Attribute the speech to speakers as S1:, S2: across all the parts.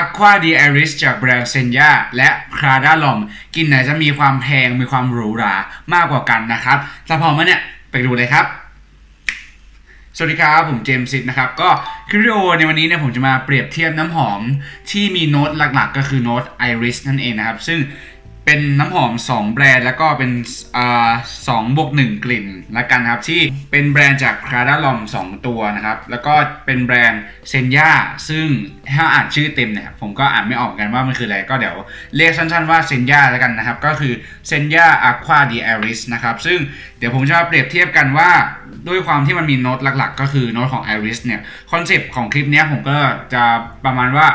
S1: Aqua d Iris จากแบรนด์เซนยาและ Prada l o m กินไหนจะมีความแพงมีความหรูหรามากกว่ากันนะครับถ้าพร้อมแล้วเนี่ยไปดูเลยครับสวัสดีครับ ผมเจมส์ซิดนะครับ ก็คลิปวิดีโอในวันนี้เนี่ยผมจะมาเปรียบเทียบน้ำหอมที่มีโน้ตหลักๆ ก็คือโน้ตไอริสนั่นเองนะครับ ซึ่ง เป็นน้ำหอม 2 แบรนด์แล้วก็เป็นอ่าสองบวกหนึ่งกลิ่นละกันครับ ที่เป็นแบรนด์จาก Prada l o m 2ตัวนะครับ แล้วก็เป็นแบรนด์เซนย่าซึ่งถ้าอ่านชื่อเต็มเนี่ยผมก็อ่านไม่ออกกันว่ามันคืออะไร ก็เดี๋ยวเรียกสั้นๆว่าเซนย่าล้วกันนะครับ ก็คือเซนย่า Aqua d Iris นะครับ ซึ่งเดี๋ยวผมจะมาเปรียบเทียบกันว่าด้วยความที่มันมีโน้ตหลักๆ ก็คือโน้ตของ Iris เนี่ยคอนเซปต์ของคลิปนี้ผมก็จะประมาณว่า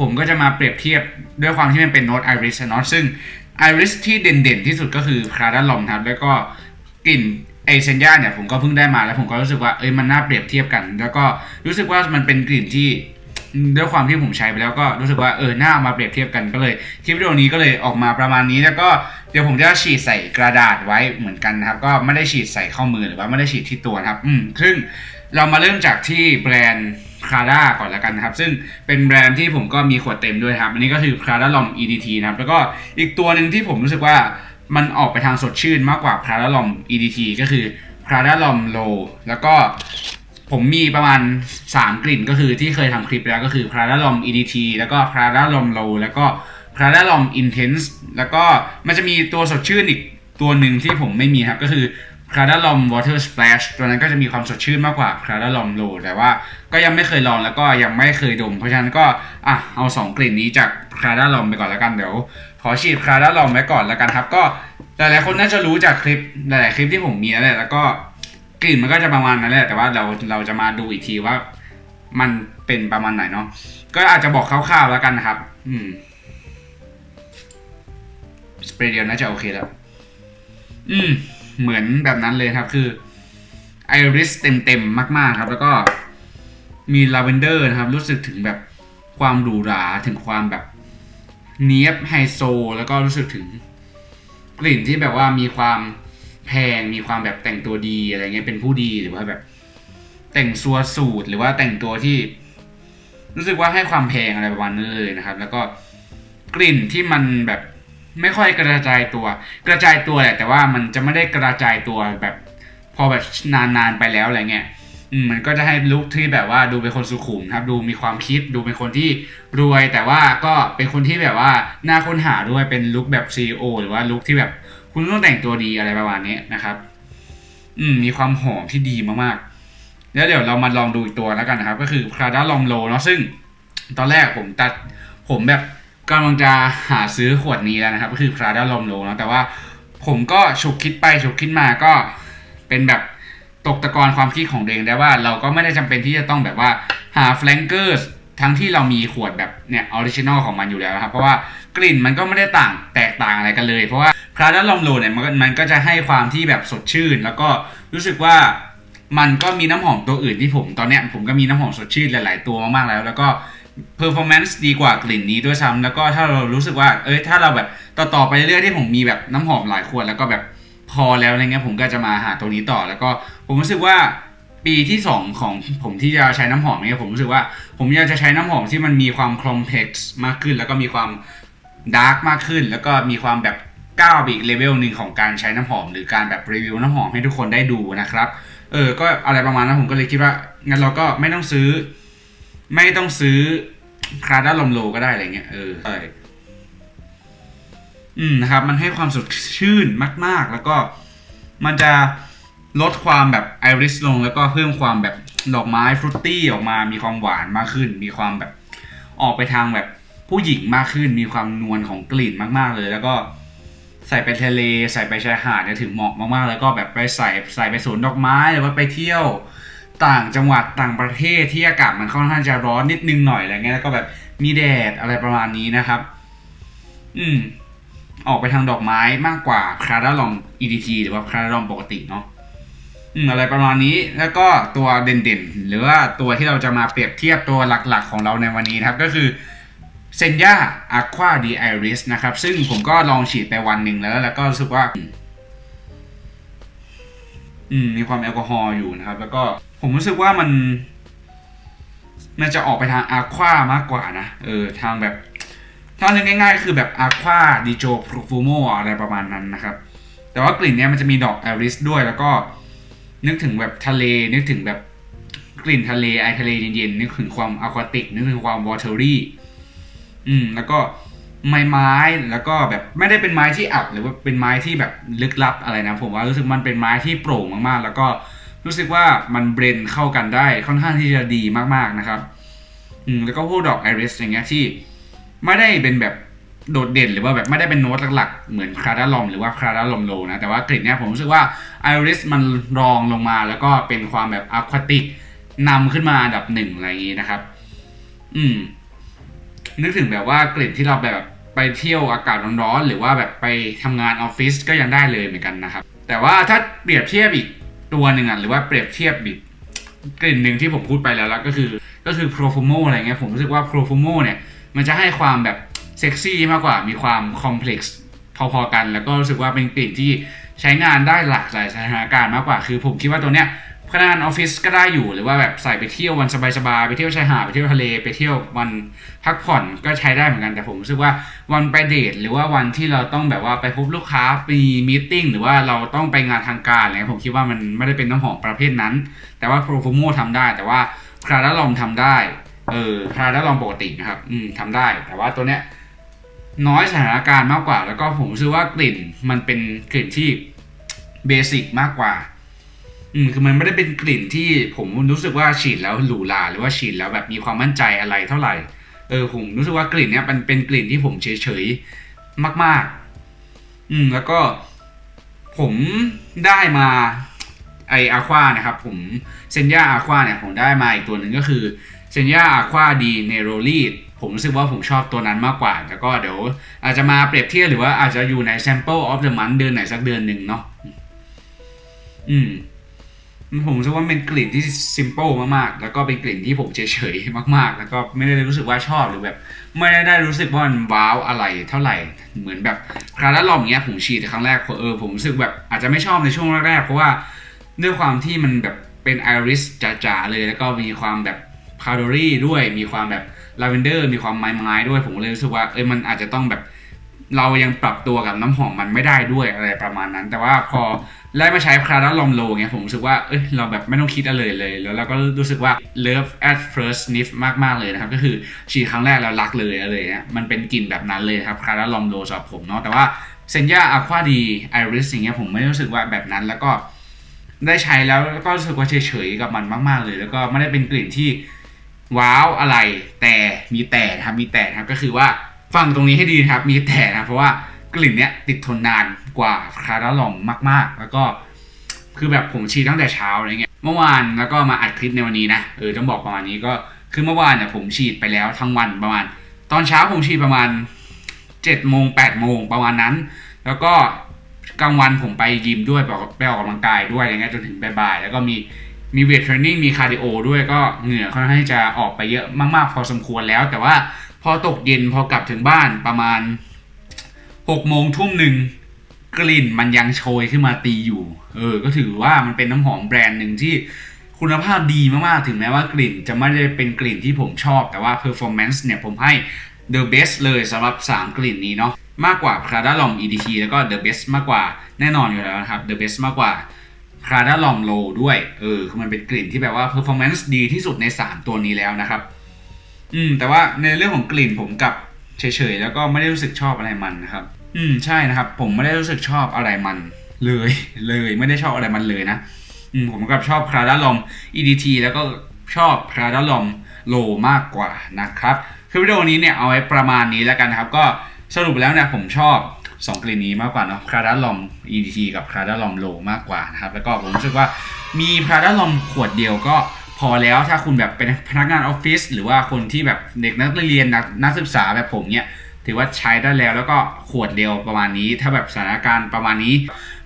S1: ผมก็จะมาเปรียบเทียบด้วยความที่มันเป็นโน้ต Iris อะเนาะซึ่ง Iris ที่เด่นๆที่สุดก็คือ Prada l o m ครับ แล้วก็กลิ่นไอเซนยาเนี่ยผมก็เพิ่งได้มาแล้วผมก็รู้สึกว่าเอ้ยมันน่าเปรียบเทียบกัน แล้วก็รู้สึกว่ามันเป็นกลิ่นที่ด้วยความที่ผมใช้ไปแล้วก็รู้สึกว่าเออน่ามาเปรียบเทียบกันก็เลยคลิปวิดีโอนี้ก็เลยออกมาประมาณนี้แล้วก็เดี๋ยวผมจะฉีดใส่กระดาษไว้เหมือนกันนะครับ ก็ไม่ได้ฉีดใส่ข้อมือหรือว่าไม่ได้ฉีดที่ตัวครับ อืมซึ่งเรามาเริ่มจากที่แบรนด์ Prada ก่อนล้วกันนะครับ ซึ่งเป็นแบรนด์ที่ผมก็มีขวดเต็มด้วยครับ อันนี้ก็คือ Prada l o m EDT นะครับ แล้วก็อีกตัวหนึ่งที่ผมรู้สึกว่ามันออกไปทางสดชื่นมากกว่า Prada l o m EDT ก็คือ Prada l o m Low แล้วก็ผมมีประมาณ 3 กลิ่นก็คือที่เคยทำคลิปไปแล้วก็คือ Prada l o m EDT แล้วก็ Prada l o m Low แล้วก็ Prada l o m Intense แล้วก็มันจะมีตัวสดชื่นอีกตัวหนึ่งที่ผมไม่มีครับก็คือ Prada l o m Water Splash ตัวนั้นก็จะมีความสดชื่นมากกว่า Prada l o m Low แต่ว่าก็ยังไม่เคยลองแล้วก็ยังไม่เคยดม เพราะฉะนั้นก็อะเอา 2 กลิ่นนี้จาก Prada l o m ไปก่อนแล้วกันเดี๋ยวขอฉีด Prada l o m ไว้ก่อนแล้วกันครับก็หลายๆคนน่าจะรู้จากคลิปหลายๆคลิปที่ผมมีแล้วแหละแล้วก็กลิ่นมันก็จะประมาณนั้นแหละแต่ว่าเราเราจะมาดูอีกทีว่า มันเป็นประมาณไหนเนาะก็อาจจะบอกคร่าวๆแล้วกันนะครับ อืมสเปรย์เดียวน่าจะโอเคแล้ว อืม เหมือนแบบนั้นเลยครับคือไอริสเต็มๆมาก ๆ ครับ แล้วก็มีลาเวนเดอร์นะครับ รู้สึกถึงแบบความหรูหราถึงความแบบเนียบไฮโซ แล้วก็รู้สึกถึงกลิ่นที่แบบว่ามีความแพงมีความแบบแต่งตัวดีอะไรเงี้ยเป็นผู้ดีหรือว่าแบบ แต่งซัวสูตรหรือว่าแต่งตัวที่ รู้สึกว่าให้ความแพงอะไรประมาณนั้นเลยนะครับ แล้วก็กลิ่นที่มันแบบ ไม่ค่อยกระจายตัว กระจายตัวแหละ แต่ว่ามันจะไม่ได้กระจายตัวแบบ พอแบบนานๆไปแล้วอะไรเงี้ยมันก็จะให้ลุคที่แบบว่าดูเป็นคนสุขุมครับ ดูมีความคิดดูเป็นคนที่รวย แต่ว่าก็เป็นคนที่แบบว่าน่าค้นหาด้วยเป็นลุคแบบ CEO หรือว่าลุคที่แบบคุณต้องแต่งตัวดีอะไรประมาณนี้นะครับ อืม มีความหอมที่ดีมากๆ แล้วเดี๋ยวเรามาลองดูอีกตัวแล้วกันนะครับ ก็คือ Prada l o m Low เนาะซึ่ง ตอนแรกผมตัดผมแบบ กำลังจะหาซื้อขวดนี้แล้วนะครับ ก็คือ Prada l o m Low เนะแต่ว่าผมก็ฉุกคิดไปฉุกคิดมาก็เป็นแบบตกตะกอนความคิดของเองได้ว่าเราก็ไม่ได้จำเป็นที่จะต้องแบบว่าหา flankers ทั้งที่เรามีขวดแบบเนี่ยออริจินอลของมันอยู่แล้วนะครับ เพราะว่ากลิ่นมันก็ไม่ได้ต่างแตกต่างอะไรกันเลย เพราะว่า Prada l o m Low เนี่ยมันมันก็จะให้ความที่แบบสดชื่น แล้วก็รู้สึกว่ามันก็มีน้ำหอมตัวอื่นที่ผมตอนเนี้ยผมก็มีน้ำหอมสดชื่นหลาย ๆ ตัวมากๆแล้ว แล้วก็ performance ดีกว่ากลิ่นนี้ด้วยซ้ำแล้วก็ถ้าเรารู้สึกว่า เอ้ยถ้าเราแบบต่อต่อไปเรื่อยๆที่ผมมีแบบน้ำหอมหลายขวดแล้วก็แบบพอแล้วอะไรเงี้ยผมก็จะมาหาตัวนี้ต่อ แล้วก็ผมรู้สึกว่าปีที่ 2 ของผมที่จะใช้น้ำหอมเนี่ยผมรู้สึกว่าผมอยากจะใช้น้ำหอมที่มันมีความ complex มากขึ้น แล้วก็มีความ dark มากขึ้น แล้วก็มีความแบบก้าวไปอีกเลเวลหนึ่งของการใช้น้ำหอม หรือการแบบรีวิวน้ำหอมให้ทุกคนได้ดูนะครับ เออก็อะไรประมาณนั้นผมก็เลยคิดว่างั้นเราก็ไม่ต้องซื้อ ไม่ต้องซื้อพราด้าลมโลก็ได้อะไรเงี้ยเออใช่อืมนะครับ มันให้ความสดชื่นมาก ๆ แล้วก็มันจะลดความแบบไอริสลง แล้วก็เพิ่มความแบบดอกไม้ฟรุตตี้ออกมา มีความหวานมากขึ้น มีความแบบออกไปทางแบบผู้หญิงมากขึ้น มีความนวลของกลิ่นมาก ๆ เลย แล้วก็ใส่ไปทะเล ใส่ไปชายหาดเนี่ยถึงเหมาะมากๆ แล้วก็แบบไปใส่ใส่ไปสวนดอกไม้หรือว่าไปเที่ยว ต่างจังหวัดต่างประเทศที่อากาศมันค่อนข้างจะร้อนนิดนึงหน่อยอะไรเงี้ยแล้วก็แบบมีแดดอะไรประมาณนี้นะครับ อืม ออกไปทางดอกไม้มากกว่าคาราลอม EDT หรือว่าคาราลอมปกติเนาะอืมอะไรประมาณนี้แล้วก็ตัวเด่นๆ หรือว่าตัวที่เราจะมาเปรียบเทียบตัวหลักๆ ของเราในวันนี้นะครับก็คือเซนยาอะควาดีไอริสนะครับ ซึ่งผมก็ลองฉีดไปวันหนึ่งแล้ว แล้วก็รู้สึกว่า อืม มีความแอลกอฮอล์อยู่นะครับ แล้วก็ ผมรู้สึกว่ามันมันจะออกไปทางอาความากกว่านะ เออ ทางแบบ ถ้านึกง่ายๆ คือแบบอาควาดิโจโปรฟูโมอะไรประมาณนั้นนะครับ แต่ว่ากลิ่นเนี้ยมันจะมีดอกไอริสด้วย แล้วก็นึกถึงแบบทะเล นึกถึงแบบกลิ่นทะเลไอทะเลเย็นๆ นึกถึงความอะควาติก นึกถึงความวอเทอรี่ อืม แล้วก็ไม้ไม้ แล้วก็แบบไม่ได้เป็นไม้ที่อับหรือว่าเป็นไม้ที่แบบลึกลับอะไรนะ ผมว่ารู้สึกมันเป็นไม้ที่โปร่งมากๆ แล้วก็ รู้สึกว่ามันเบรนเข้ากันได้ค่อนข้างที่จะดีมากๆนะครับอืมแล้วก็พวกดอกไอริสอย่างเงี้ยที่ไม่ได้เป็นแบบโดดเด่นหรือว่าแบบไม่ได้เป็นโน้ตหลักๆ เหมือนคาราดาลอมหรือว่าคาราดาลอมโลนะ แต่ว่ากลิ่นเนี้ยผมรู้สึกว่าไอริสมันรองลงมาแล้วก็เป็นความแบบอะควาติกนำขึ้นมาอันดับหนึ่งอะไรอย่างงี้นะครับ อืม นึกถึงแบบว่ากลิ่นที่เราแบบไปเที่ยวอากาศร้อนๆหรือว่าแบบไปทำงานออฟฟิศก็ยังได้เลยเหมือนกันนะครับ แต่ว่าถ้าเปรียบเทียบอีก ตัวหนึ่งอะหรือว่าเปรียบเทียบบิดกลิ่นหนึ่งที่ผมพูดไปแล้วแล้วก็คือก็คือโปรฟูโมอะไรเงี้ยผมรู้สึกว่าโปรฟูโมเนี่ยมันจะให้ความแบบเซ็กซี่มากกว่ามีความคอมเพล็กซ์พอๆกัน แล้วก็รู้สึกว่าเป็นกลิ่นที่ใช้งานได้หลากหลายสถานการณ์มากกว่า คือผมคิดว่าตัวเนี้ย พนักงานออฟฟิศก็ได้อยู่หรือว่าแบบใส่ไปเที่ยววันสบายๆไปเที่ยวชายหาดไปเที่ยวทะเลไปเที่ยววันพักผ่อนก็ใช้ได้เหมือนกันแต่ผมรู้สึกว่าวันไปเดทหรือว่าวันที่เราต้องแบบว่าไปพบลูกค้ามีมีติ้งหรือว่าเราต้องไปงานทางการอะไรเงี้ผมคิดว่ามันไม่ได้เป็นน้ำหอมประเภทนั้น แต่ว่าโปรโฟโมทำได้ แต่ว่าคาราลอมทำได้เออคาราลอมปกตินะครับ อืมทำได้ แต่ว่าตัวเนี้ยน้อยสถานการณ์มากกว่า แล้วก็ผมรู้สึกว่ากลิ่นมันเป็นกลิ่นที่เบสิกมากกว่า อืมคือมันไม่ได้เป็นกลิ่นที่ผมรู้สึกว่าฉีดแล้วหรูหราหรือว่าฉีดแล้วแบบมีความมั่นใจอะไรเท่าไหร่ เออผมรู้สึกว่ากลิ่นเนี้ยมันเป็นกลิ่นที่ผมเฉยๆมาก ๆ อืมแล้วก็ผมได้มาไออาควานะครับผมเซนยาอาควาเนี่ยผมได้มาอีกตัวหนึ่งก็คือเซนยาอาควาดีเนโรลีดผมรู้สึกว่าผมชอบตัวนั้นมากกว่า แล้วก็เดี๋ยวอาจจะมาเปรียบเทียบหรือว่าอาจจะอยู่ใน sample of the month เดือนไหนสักเดือนหนึ่งเนาะอืม ผมรู้สึกว่าเป็นกลิ่นที่ simple มากๆ แล้วก็เป็นกลิ่นที่ผมเฉยๆมากๆ แล้วก็ไม่ได้รู้สึกว่าชอบหรือแบบ ไม่ได้รู้สึกว่ามันว้าวอะไรเท่าไหร่ เหมือนแบบคาราลอมเงี้ยผมฉีดครั้งแรกเออผมรู้สึกแบบอาจจะไม่ชอบในช่วงแรกๆ เพราะว่าด้วยความที่มันแบบเป็นไอริสจ๋าๆเลย แล้วก็มีความแบบพาวเดอรี่ด้วย มีความแบบลาเวนเดอร์ มีความไม้ๆด้วย ผมเลยรู้สึกว่าเอ้ยมันอาจจะต้องแบบ เรายังปรับตัวกับน้ำหอมมันไม่ได้ด้วยอะไรประมาณนั้น แต่ว่าพอได้มาใช้คาราลอมโลเงี้ยผมรู้สึกว่าเอ้ยเราแบบไม่ต้องคิดอะไรเลย แล้วเราก็รู้สึกว่า love at first sniff มาก ๆ เลยนะครับ ก็คือฉีดครั้งแรกแล้วรักเลยอะไรเงี้ยมันเป็นกลิ่นแบบนั้นเลยครับคาราลอมโลสำหรับผมเนาะแต่ว่าเซนยาอะควาดีไอริสอย่างเงี้ยผมไม่รู้สึกว่าแบบนั้นแล้วก็ได้ใช้แล้วก็รู้สึกว่าเฉยๆกับมันมาก ๆ เลย แล้วก็ไม่ได้เป็นกลิ่นที่ว้าวอะไรแต่มีแต่ครับมีแต่ครับก็คือว่า ฟังตรงนี้ให้ดีนะครับ มีแต่นะ เพราะว่ากลิ่นเนี้ยติดทนนานกว่าคาราลอมมาก ๆ แล้วก็คือแบบผมฉีดตั้งแต่เช้าอะไรเงี้ย เมื่อวานแล้วก็มาอัดคลิปในวันนี้นะ เออต้องบอกประมาณนี้ก็คือเมื่อวานเนี่ยผมฉีดไปแล้วทั้งวันประมาณ ตอนเช้าผมฉีดประมาณเจ็ดโมงแปดโมงประมาณนั้น แล้วก็กลางวันผมไปยิมด้วยไปออกกำลังกายด้วยอะไรเงี้ยจนถึงบ่ายๆแล้วก็มีมีเวทเทรนนิ่งมีคาร์ดิโอด้วยก็เหงื่อค่อนข้างจะออกไปเยอะมากๆพอสมควรแล้ว แต่ว่า พอตกเย็นพอกลับถึงบ้านประมาณหกโมงทุ่มหนึ่งกลิ่นมันยังโชยขึ้นมาตีอยู่ เออ ก็ถือว่ามันเป็นน้ำหอมแบรนด์หนึ่งที่คุณภาพดีมากๆ ถึงแม้ว่ากลิ่นจะไม่ได้เป็นกลิ่นที่ผมชอบ แต่ว่า performance เนี่ยผมให้ the best เลยสำหรับ 3 กลิ่นนี้เนาะ มากกว่า Prada Lom EDT แล้วก็ the best มากกว่า แน่นอนอยู่แล้วนะครับ the best มากกว่า Prada Lom Low ด้วย เออ คือมันเป็นกลิ่นที่แบบว่า performance ดีที่สุดใน 3 ตัวนี้แล้วนะครับ อืม แต่ว่าในเรื่องของกลิ่นผมกับเฉยๆแล้วก็ไม่ได้รู้สึกชอบอะไรมันนะครับ อืมใช่นะครับ ผมไม่ได้รู้สึกชอบอะไรมันเลยเลยไม่ได้ชอบอะไรมันเลยนะอืมผมกับชอบ Prada Lom EDT แล้วก็ชอบ Prada Lom Low มากกว่านะครับคือวิดีโอนี้เนี่ยเอาไว้ประมาณนี้แล้วกันนะครับ ก็สรุปแล้วเนี่ยผมชอบ 2 กลิ่นนี้มากกว่าเนาะ Prada Lom EDT กับ Prada Lom Low มากกว่านะครับ แล้วก็ผมรู้สึกว่ามี Prada Lom ขวดเดียวก็ พอแล้วถ้าคุณแบบเป็นพนักงานออฟฟิศหรือว่าคนที่แบบเด็กนักเรียนนักนักศึกษาแบบผมเนี่ยถือว่าใช้ได้แล้วแล้วก็ขวดเดียวประมาณนี้ ถ้าแบบสถานการณ์ประมาณนี้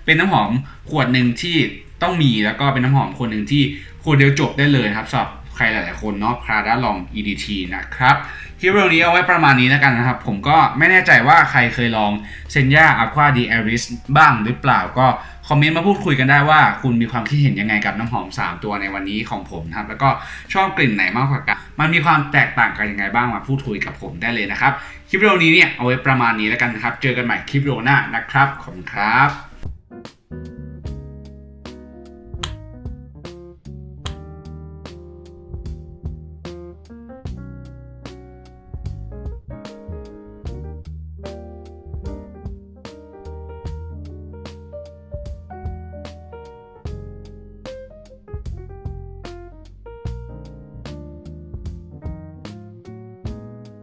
S1: เป็นน้ำหอมขวดหนึ่งที่ต้องมีแล้วก็เป็นน้ำหอมคนหนึ่งที่ขวดเดียวจบได้เลยครับสำหรับใครหลาย ๆ คนเนาะ Prada Lom EDT นะครับ คลิปวิดีโอนี้เอาไว้ประมาณนี้แล้วกันนะครับ ผมก็ไม่แน่ใจว่าใครเคยลองเซนย่าอะควาดีแอริสบ้างหรือเปล่าก็คอมเมนต์มาพูดคุยกันได้ว่าคุณมีความคิดเห็นยังไงกับน้ำหอม 3 ตัวในวันนี้ของผมนะครับ แล้วก็ชอบกลิ่นไหนมากกว่ากัน มันมีความแตกต่างกันยังไงบ้างมาพูดคุยกับผมได้เลยนะครับ คลิปวิดีโอนี้เนี่ยเอาไว้ประมาณนี้แล้วกันนะครับ เจอกันใหม่คลิปวิดีโอหน้านะครับ ขอบคุณครับ